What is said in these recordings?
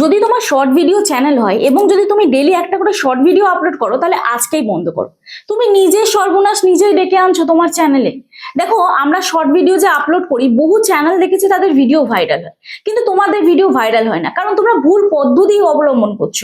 যদি তোমার short video channel হয় এবং যদি তুমি ডেলি একটা করে শর্ট ভিডিও আপলোড করো, তাহলে আজকেই বন্ধ করো। তুমি নিজে সর্বনাশ নিজেই ডেকে আনছো তোমার চ্যানেলে দেখো, আমরা শর্ট ভিডিও যে আপলোড করি, বহু চ্যানেল দেখেছি তাদের ভিডিও ভাইরাল হয়। কিন্তু তোমাদের ভিডিও ভাইরাল হয় না, কারণ তোমরা ভুল পদ্ধতি অবলম্বন করছ।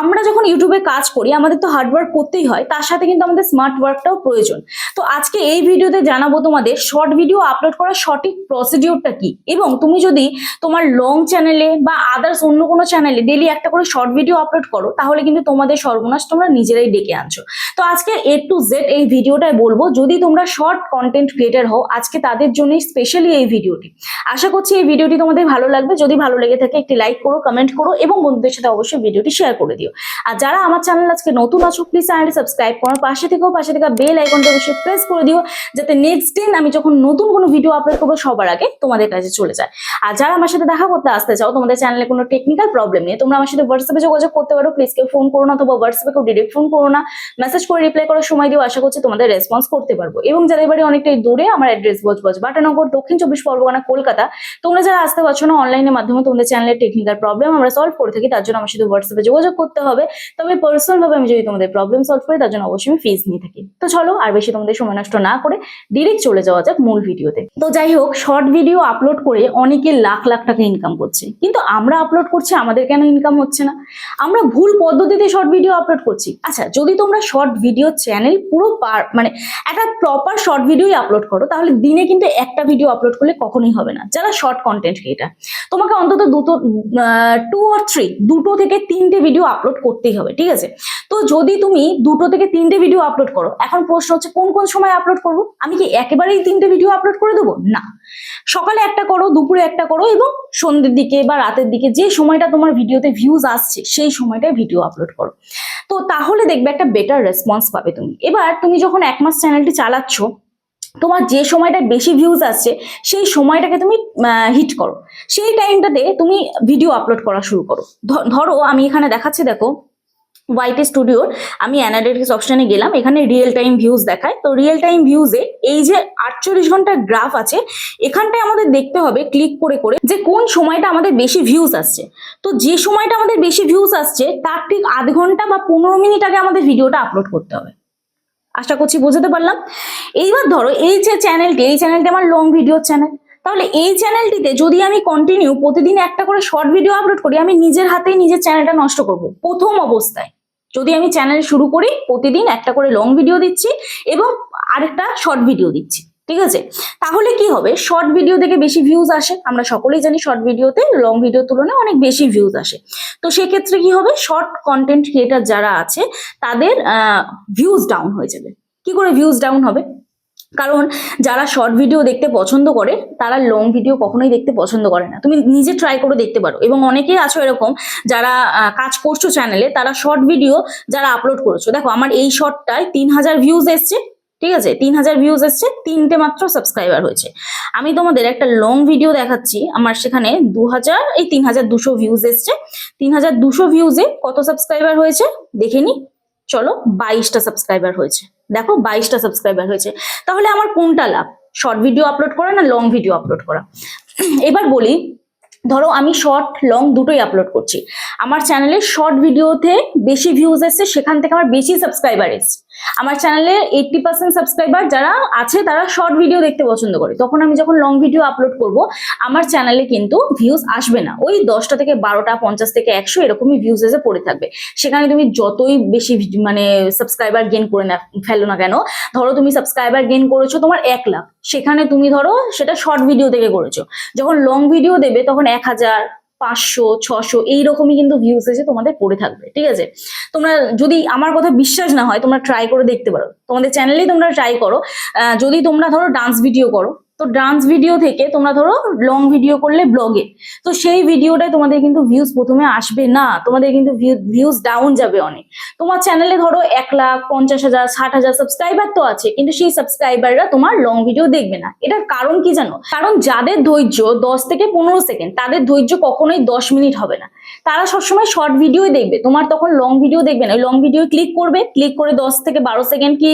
আমরা যখন ইউটিউবে কাজ করি, আমাদের তো হার্ডওয়ার্ক করতেই হয়, তার সাথে কিন্তু আমাদের স্মার্ট ওয়ার্কটাও প্রয়োজন। তো আজকে এই ভিডিওতে জানাব তোমাদের শর্ট ভিডিও আপলোড করার সঠিক প্রসিডিওরটা কি? এবং তুমি যদি তোমার লং চ্যানেলে বা আদার্স অন্য কোনো চ্যানেলে ডেলি একটা করে শর্ট ভিডিও আপলোড করো, তাহলে কিন্তু তোমাদের সর্বনাশ তোমরা নিজেরাই ডেকে আনছো। তো আজকে এ টু জেড এই ভিডিওটায় বলব, যদি তোমরা শর্ট কন্টেন্ট ক্রিয়েটার হও, আজকে তাদের জন্যই স্পেশালি এই ভিডিওটি আশা করছি এই ভিডিওটি তোমাদের ভালো লাগবে। যদি ভালো লেগে থাকে, একটি লাইক করো কমেন্ট করো এবং বন্ধুদের সাথে অবশ্যই ভিডিওটি শেয়ার করে দিও। আর যারা আমার চ্যানেল আজকে নতুন আছো প্লিজ চ্যানেলটি সাবস্ক্রাইব করো। পাশে থেকেও, পাশে থেকে বেল আইকনটা অবশ্যই প্রেস করে দিও, যাতে নেক্সট দিন আমি যখন নতুন কোনো ভিডিও আপলোড করব, সবার আগে তোমাদের কাছে চলে যায়। আর যারা আমার সাথে দেখা করতে আসতে চাও, তোমাদের চ্যানেলে কোনো টেকনিক্যাল প্রবলেম নেই, তোমরা আমার সাথে হোয়াটসঅ্যাপে যোগাযোগ করতে পারো। প্লিজ কেউ ফোন করো না অথবা হোয়াটসঅ্যাপে কেউ ডিরেক্ট ফোন করো না। মেসেজ করে রিপ্লাই করার সময় দিও, আশা করছি তোমাদের রেসপন্স করতে পারব। এবং যাদের বাড়ি অনেকটাই দূরে, আমার অ্যাড্রেস বজবজ বাটানগর, দক্ষিণ চব্বিশ পরগনা, কলকাতা। তোমরা যারা আসতে পারছ না অনলাইনের মাধ্যমে, তোমাদের চ্যানেলের টেকনিক্যাল প্রবলেম আমরা সলভ করে থাকি, তার জন্য আমার সাথে হোয়াটসঅ্যাপে যোগাযোগ করতে হবে। তবে পার্সোনাল ভাবে আমি যদি তোমাদের প্রবলেম সলভ করি, তার জন্য অবশ্যই আমি ফিস নিয়ে থাকি। তো চলো, আর বেশি তোমাদের সময় নষ্ট না করে ডিরেক্ট চলে যাওয়া যাক মূল ভিডিওতে তো যাই হোক শর্ট ভিডিও আপলোড করে অনেকে লাখ লাখ টাকা ইনকাম করছে। কিন্তু আমরা আপলোড করছি, আমাদের কেন ইনকাম হচ্ছে না? আমরা ভুল পদ্ধতিতে শর্ট ভিডিও আপলোড করছি। আচ্ছা যদি তোমরা শর্ট ভিডিও চ্যানেল পার- মানে একটা প্রপার শর্ট ভিডিওই আপলোড করো, তাহলে দিনে কিন্তু একটা ভিডিও আপলোড করলে কখনোই হবে না। যারা শর্ট কন্টেন্ট ক্রিয়েটার তোমাকে অন্তত দুটো টু অর থ্রি দুটো থেকে তিনটে ভিডিও আপলোড করতেই হবে, ঠিক আছে? তো যদি তুমি দুটো থেকে তিনটে ভিডিও আপলোড করো, এখন প্রশ্ন হচ্ছে কোন কোন সময় আপলোড করব? আমি কি একেবারেই তিনটে ভিডিও আপলোড করে দেবো? না। সকালে একটা করো, দুপুরে একটা করো এবং সন্ধ্যের দিকে বা রাতের দিকে যে সময়টা তোমার ভিডিওতে ভিউজ আসছে, সেই সময়টায় ভিডিও আপলোড করো। তো তাহলে দেখবে একটা বেটার রেসপন্স পাবে তুমি। এবার তুমি যখন এক মাস চ্যানেলটি চালাচ্ছ তোমার যে সময়টা বেশি ভিউজ আসছে, সেই সময়টাকে তুমি হিট করো। সেই টাইমটাতে তুমি ভিডিও আপলোড করা শুরু করো। ধরো আমি এখানে দেখাচ্ছি, দেখো ওয়াইটি স্টুডিওর আমি অ্যানালিটিক্স অপশানে গেলাম, এখানে রিয়েল টাইম ভিউজ দেখায়। তো রিয়েল টাইম ভিউজে এই যে আটচল্লিশ ঘণ্টার গ্রাফ আছে, এখানটায় আমাদের দেখতে হবে ক্লিক করে করে যে কোন সময়টা আমাদের বেশি ভিউজ আসছে। তো যে সময়টা আমাদের বেশি ভিউজ আসছে, তার ঠিক আধ ঘণ্টা বা পনেরো মিনিট আগে আমাদের ভিডিওটা আপলোড করতে হবে। আশা করছি বুঝতে পারলাম। এইবার ধরো, এই যে চ্যানেলটি এই চ্যানেলটি আমার লং ভিডিও চ্যানেল তাহলে এই চ্যানেলটিতে যদি আমি কন্টিনিউ প্রতিদিন একটা করে শর্ট ভিডিও আপলোড করি, আমি নিজের হাতেই নিজের চ্যানেলটা নষ্ট করব। প্রথম অবস্থায় যদি আমি চ্যানেল শুরু করি, প্রতিদিন একটা করে লং ভিডিও দিচ্ছি এবং আরেকটা শর্ট ভিডিও দিচ্ছি। ঠিক আছে? তাহলে কি হবে? শর্ট ভিডিও থেকে বেশি ভিউজ আসে। আমরা সকলেই জানি শর্ট ভিডিওতে লং ভিডিওর তুলনায় অনেক বেশি ভিউজ আসে। তো সেক্ষেত্রে কি হবে? শর্ট কন্টেন্ট ক্রিয়েটার যারা আছে, তাদের ভিউজ ডাউন হয়ে যাবে। কি করে ভিউজ ডাউন হবে? কারণ যারা শর্ট ভিডিও দেখতে পছন্দ করে, তারা লং ভিডিও কখনোই দেখতে পছন্দ করে না। তুমি নিজে ট্রাই করে দেখতে পারো। এবং অনেকেই আছো এরকম, যারা কাজ করছ চ্যানেলে তারা শর্ট ভিডিও যারা আপলোড করেছ। দেখো, আমার এই শর্টটায় তিন হাজার ভিউজ এসছে। ঠিক আছে? তিন হাজার ভিউজ এসছে, তিনটে মাত্র সাবস্ক্রাইবার হয়েছে। আমি তোমাদের একটা লং ভিডিও দেখাচ্ছি। আমার সেখানে দু হাজার, এই তিন হাজার দুশো ভিউজ এসছে। তিন হাজার দুশো ভিউজে কত সাবস্ক্রাইবার হয়েছে? দেখে নি। চলো, বাইশটা সাবস্ক্রাইবার হয়েছে। দেখো, বাইশটা সাবস্ক্রাইবার হয়েছে। তাহলে আমার কোনটা লাভ? শর্ট ভিডিও আপলোড করা না লং ভিডিও আপলোড করা? এবার বলি, ধরো আমি শর্ট লং দুটোই আপলোড করছি। আমার চ্যানেলে শর্ট ভিডিওতে বেশি ভিউজ এসছে, সেখান থেকে আমার বেশি সাবস্ক্রাইবার এসছে। আমার চ্যানেলে এইটটি পার্সেন্ট সাবস্ক্রাইবার যারা আছে, তারা শর্ট ভিডিও দেখতে পছন্দ করে। তখন আমি যখন লং ভিডিও আপলোড করব, আমার চ্যানেলে কিন্তু ভিউজ আসবে না। ওই দশটা থেকে বারোটা, পঞ্চাশ থেকে একশো এরকমই ভিউজ এসে পড়ে থাকবে। সেখানে তুমি যতই বেশি মানে সাবস্ক্রাইবার গেন করে না, ফেলো না কেন, ধরো তুমি সাবস্ক্রাইবার গেন করেছ তোমার এক লাখ। সেখানে তুমি ধরো সেটা শর্ট ভিডিও থেকে করেছ। যখন লং ভিডিও দেবে, তখন এক হাজার পাঁচশো, ছশো, এইরকমই কিন্তু ভিউজ এসে তোমাদের পড়ে থাকবে, ঠিক আছে? তোমরা যদি আমার কথা বিশ্বাস না হয়, তোমরা ট্রাই করে দেখতে পারো। তোমাদের চ্যানেলেই তোমরা ট্রাই করো। যদি তোমরা ধরো ডান্স ভিডিও করো তো ডান্স ভিডিও থেকে তোমরা ধরো লং ভিডিও করলে ব্লগে তো সেই ভিডিওটায় তোমাদের কিন্তু ভিউজ প্রথমে আসবে না, তোমাদের কিন্তু ভিউজ ডাউন যাবে অনেক। তোমার চ্যানেলে ধরো এক লাখ, পঞ্চাশ হাজার, ষাট হাজার সাবস্ক্রাইবার তো আছে, কিন্তু সেই সাবস্ক্রাইবাররা তোমার লং ভিডিও দেখবে না। এটার কারণ কি জানো? কারণ যাদের ধৈর্য দশ থেকে পনেরো সেকেন্ড তাদের ধৈর্য কখনোই দশ মিনিট হবে না। তারা সবসময় শর্ট ভিডিওই দেখবে, তোমার তখন লং ভিডিও দেখবে না। ওই লং ভিডিও ক্লিক করবে ক্লিক করে দশ থেকে বারো সেকেন্ড কি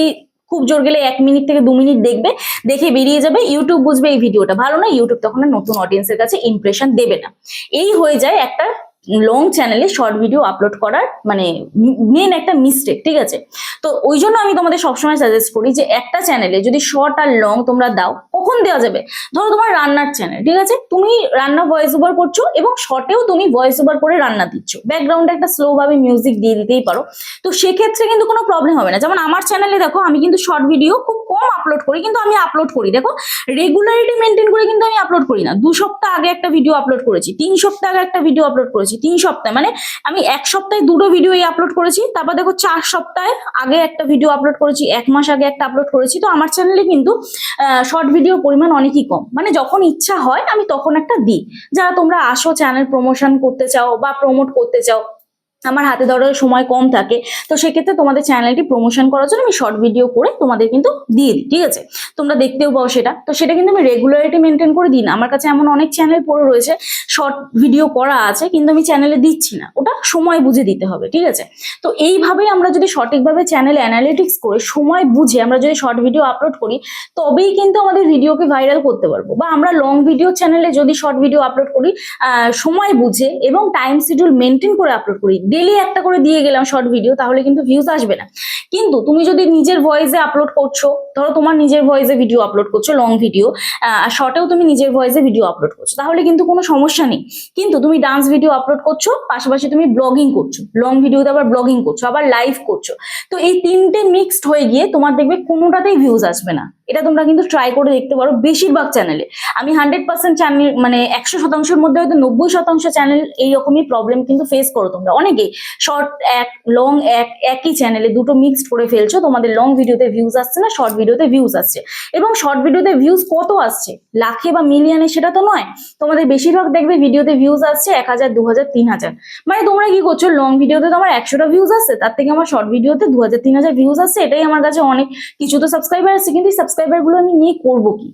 খুব জোর গেলে এক মিনিট থেকে দু মিনিট দেখবে, দেখে বেরিয়ে যাবে ইউটিউব বুঝবে এই ভিডিওটা। ভালো না? ইউটিউব তখন নতুন অডিয়েন্সের কাছে ইমপ্রেশন দেবে না। এই হয়ে যায় একটা লং চ্যানেলে শর্ট ভিডিও আপলোড করার মানে মেন একটা মিস্টেক ঠিক আছে? তো ওই জন্য আমি তোমাদের সবসময় সাজেস্ট করি যে একটা চ্যানেলে যদি শর্ট আর লং তোমরা দাও কখন দেওয়া যাবে? ধরো তোমার রান্নার চ্যানেল ঠিক আছে? তুমি রান্না ভয়েস ওভার করছ এবং শর্টেও তুমি ভয়েস ওভার করে রান্না দিচ্ছ। ব্যাকগ্রাউন্ডে একটা স্লো ভাবে মিউজিক দিয়ে দিতেই পারো। তো সেক্ষেত্রে কিন্তু কোনো প্রবলেম হবে না। যেমন আমার চ্যানেলে দেখো, আমি কিন্তু শর্ট ভিডিও খুব কম আপলোড করি, কিন্তু আমি আপলোড করি। দেখো রেগুলারিটি মেনটেন করে কিন্তু আমি আপলোড করি না। দু সপ্তাহ আগে একটা ভিডিও আপলোড করেছি, তিন সপ্তাহ আগে একটা ভিডিও আপলোড করেছি, তিন সপ্তাহে। মানে আমি এক সপ্তাহে দুটো ভিডিও আপলোড করেছি, তারপর দেখো চার সপ্তাহে আগে একটা ভিডিও আপলোড করেছি, এক মাস আগে একটা আপলোড করেছি। তো আমার চ্যানেলে কিন্তু শর্ট ভিডিও পরিমাণ অনেকই কম। মানে যখন ইচ্ছা হয়, আমি তখন একটা দিই। যারা তোমরা আসো চ্যানেল প্রমোশন করতে চাও বা প্রমোট করতে চাও আমার হাতে ধরো সময় কম থাকে, তো সেক্ষেত্রে তোমাদের চ্যানেলটি প্রমোশন করার জন্য আমি শর্ট ভিডিও করে তোমাদের কিন্তু দিয়ে দিই, ঠিক আছে? তোমরা দেখতেও পাও সেটা। তো সেটা কিন্তু আমি রেগুলারিটি মেনটেন করে দিই না। আমার কাছে এমন অনেক চ্যানেল পড়ে রয়েছে শর্ট ভিডিও করা আছে, কিন্তু আমি চ্যানেলে দিচ্ছি না। ওটা সময় বুঝে দিতে হবে, ঠিক আছে? তো এইভাবেই আমরা যদি সঠিকভাবে চ্যানেল অ্যানালিটিক্স করে সময় বুঝে আমরা যদি শর্ট ভিডিও আপলোড করি, তবেই কিন্তু আমাদের ভিডিওকে ভাইরাল করতে পারব। বা আমরা লং ভিডিও চ্যানেলে যদি শর্ট ভিডিও আপলোড করি সময় বুঝে এবং টাইম শিডিউল মেনটেন করে আপলোড করি ডেলি একটা করে দিয়ে গেলাম শর্ট ভিডিও তাহলে কিন্তু ভিউজ আসবে না। কিন্তু তুমি যদি নিজের ভয়েসে আপলোড করছ, ধরো তোমার নিজের ভয়েসে ভিডিও আপলোড করছ লং ভিডিও আর শর্টেও তুমি নিজের ভয়েসে ভিডিও আপলোড করছ, তাহলে কিন্তু কোনো সমস্যা নেই। কিন্তু তুমি ডান্স ভিডিও আপলোড করছ, পাশাপাশি তুমি ব্লগিং করছ। লং ভিডিওতে আবার ব্লগিং করছ, আবার লাইভ করছ। তো এই তিনটে মিক্সড হয়ে গিয়ে তোমার দেখবে কোনোটাতেই ভিউজ আসবে না। এটা তোমরা কিন্তু ট্রাই করে দেখতে পারো বেশিরভাগ চ্যানেলে আমি হান্ড্রেড পার্সেন্ট চ্যানেল মানে একশো শতাংশের মধ্যে হয়তো নব্বই শতাংশ চ্যানেল এইরকমই প্রবলেম কিন্তু ফেস করো তোমরা। অনেকেই শর্ট এক লং এক, একই চ্যানেলে দুটো মিক্সড করে ফেলছো, তোমাদের লং ভিডিওতে ভিউজ আসছে না শর্ট ভিডিওতে ভিউজ আসছে। এবং শর্ট ভিডিওতে ভিউজ কত আসছে? লাখে বা মিলিয়নে সেটা তো নয়। তোমাদের বেশিরভাগ দেখবে ভিডিওতে ভিউজ আসছে এক হাজার, দু হাজার, তিন হাজার। মানে তোমরা কি করছ লং ভিডিওতে তো আমার একশোটা ভিউজ আসছে, তার থেকে আমার শর্ট ভিডিওতে দু হাজার, তিন হাজার ভিউজ আসছে, এটাই আমার কাছে অনেক। কিছু তো সাবস্ক্রাইবার আসছে কিন্তু সাবস্ক্রাইবার গুলো আমি নিয়ে করব কি?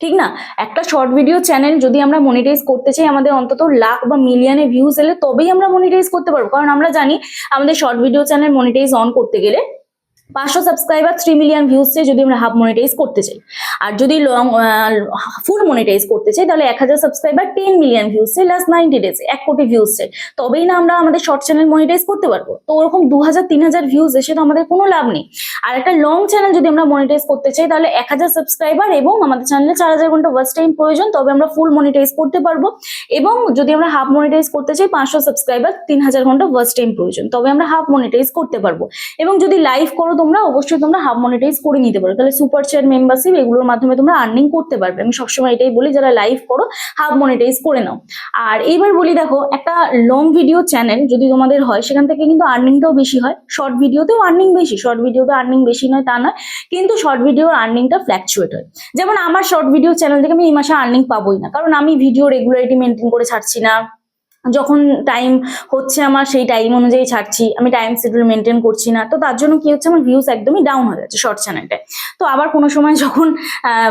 ঠিক না? একটা শর্ট ভিডিও চ্যানেল যদি আমরা মনিটাইজ করতে চাই, আমাদের অন্তত লাখ বা মিলিয়নে ভিউজ এলে তবেই আমরা মনিটাইজ করতে পারব। কারণ আমরা জানি, আমাদের short video channel monetise on করতে গেলে পাঁচশো সাবস্ক্রাইবার থ্রি মিলিয়ন ভিউজ যদি আমরা হাফ মনিটাইজ করতে চাই। আর যদি লং ফুল মনিটাইজ করতে চাই, তাহলে এক হাজার সাবস্ক্রাইবার টেন মিলিয়ন ভিউজ চাই লাস্ট নাইনটি ডেজ এক কোটি ভিউজ চাই তবেই না আমরা আমাদের শর্ট চ্যানেল মনিটাইজ করতে পারব। তো ওরকম দু হাজার, তিন হাজার ভিউজ এসে তো আমাদের কোনো লাভ নেই। আর একটা লং চ্যানেল যদি আমরা মনিটাইজ করতে চাই, তাহলে এক হাজার সাবস্ক্রাইবার এবং আমাদের চ্যানেলে চার হাজার ঘণ্টা ওয়াচ টাইম প্রয়োজন, তবে আমরা ফুল মনিটাইজ করতে পারব। এবং যদি আমরা হাফ মনিটাইজ করতে চাই, পাঁচশো সাবস্ক্রাইবার তিন হাজার ঘণ্টা ওয়াচ টাইম প্রয়োজন, তবে আমরা হাফ মনিটাইজ করতে পারব। এবং যদি লাইভ করো তোমরা অবশ্যই তোমরা হাফ মনিটাইজ করে নিতে পারো। তাহলে সুপার চ্যাট মেম্বারশিপ এগুলোর মাধ্যমে তোমরা আর্নিং করতে পারবে। আমি সবসময় এটাই বলি, যারা লাইভ করো হাফ মনিটাইজ করে নাও। আর এইবার বলি দেখো, একটা লং ভিডিও চ্যানেল যদি তোমাদের হয়, সেখান থেকে কিন্তু আর্নিংটাও বেশি হয়। শর্ট ভিডিওতেও আর্নিং বেশি শর্ট ভিডিওতে আর্নিং বেশি নয়, তা নয়। কিন্তু শর্ট ভিডিওর আর্নিংটা ফ্ল্যাকচুয়েট হয়। যেমন আমার শর্ট ভিডিও চ্যানেল থেকে আমি এই মাসে আর্নিং পাবোই না। কারণ আমি ভিডিও রেগুলারিটি মেনটেন করে ছাড়ছি না। যখন টাইম হচ্ছে আমার সেই টাইম অনুযায়ী ছাড়ছি, আমি টাইম শিডিউল মেনটেন করছি না, তো তার জন্য কি হচ্ছে আমার ভিউজ একদমই ডাউন হয়ে যাচ্ছে শর্ট চ্যানেলটায় তো আবার কোনো সময় যখন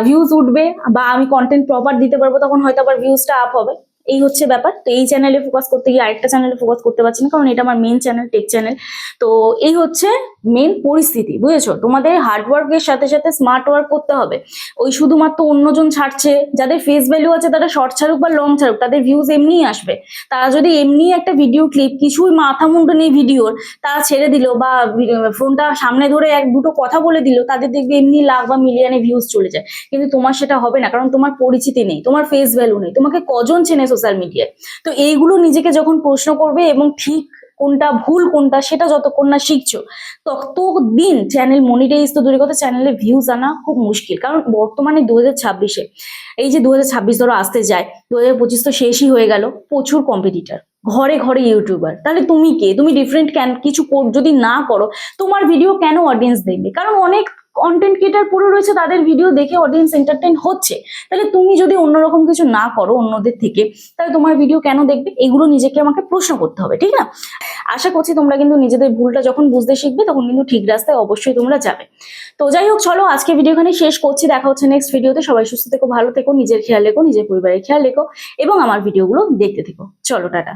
ভিউজ উঠবে বা আমি কন্টেন্ট প্রপার দিতে পারব, তখন হয়তো আবার ভিউজটা আপ হবে। এই হচ্ছে ব্যাপার। তো এই চ্যানেলে ফোকাস করতে গিয়ে আরেকটা চ্যানেলে ফোকাস করতে পারছি না, কারণ এটা আমার মেন চ্যানেল টেক চ্যানেল তো এই হচ্ছে মেন পরিস্থিতি, বুঝেছ? তোমাদের হার্ড ওয়ার্কের সাথে সাথে স্মার্ট ওয়ার্ক করতে হবে। ওই শুধুমাত্র অন্যজন ছাড়ছে, যাদের ফেস ভ্যালু আছে তারা শর্ট ছাড়ুক বা লং ছাড়ুক, তাদের ভিউজ এমনিই আসবে। তারা যদি এমনি একটা ভিডিও ক্লিপ কিছুই মাথা মুন্ডু নেই ভিডিওর তারা ছেড়ে দিল বা ফোনটা সামনে ধরে এক দুটো কথা বলে দিল, তাদের দেখবে এমনি লাখ বা মিলিয়নে ভিউজ চলে যায়। কিন্তু তোমার সেটা হবে না, কারণ তোমার পরিচিতি নেই, তোমার ফেস ভ্যালু নেই, তোমাকে কজন চেনে সোশ্যাল মিডিয়ায় তো এইগুলো নিজেকে যখন প্রশ্ন করবে এবং ঠিক কোনটা ভুল, কোনটা সেটা যতক্ষণ না শিখছো, ততদিন চ্যানেল মনিটাইজ তো দূরের কথা চ্যানেলে ভিউজ আনা খুব মুশকিল। কারণ বর্তমানে দু হাজার ছাব্বিশে, এই যে দু হাজার ছাব্বিশ ধরো আসতে যায় দু হাজার পঁচিশ তো শেষই হয়ে গেল, প্রচুর কম্পিটিটার ঘরে ঘরে ইউটিউবার তাহলে তুমি কে? তুমি ডিফারেন্ট ক্যান কিছু যদি না করো, তোমার ভিডিও কেন অডিয়েন্স দেখবে? কারণ অনেক কন্টেন্ট ক্রিয়েটার পুরো রয়েছে, তাদের ভিডিও দেখে অডিয়েন্স এন্টারটেন হচ্ছে। তাহলে তুমি যদি অন্যরকম কিছু না করো অন্যদের থেকে, তাহলে তোমার ভিডিও কেন দেখবে? এগুলো নিজেকে আমাকে প্রশ্ন করতে হবে, ঠিক না? আশা করছি তোমরা কিন্তু নিজেদের ভুলটা যখন বুঝতে শিখবে, তখন কিন্তু ঠিক রাস্তায় অবশ্যই তোমরা যাবে। তো যাই হোক, চলো আজকে ভিডিও এখানে শেষ করছি। দেখা হচ্ছে নেক্সট ভিডিওতে সবাই সুস্থ থেকো, ভালো থেকো, নিজের খেয়াল রেখো, নিজের পরিবারের খেয়াল রেখো, এবং আমার ভিডিওগুলো দেখতে থেকো। চলো, টাটা।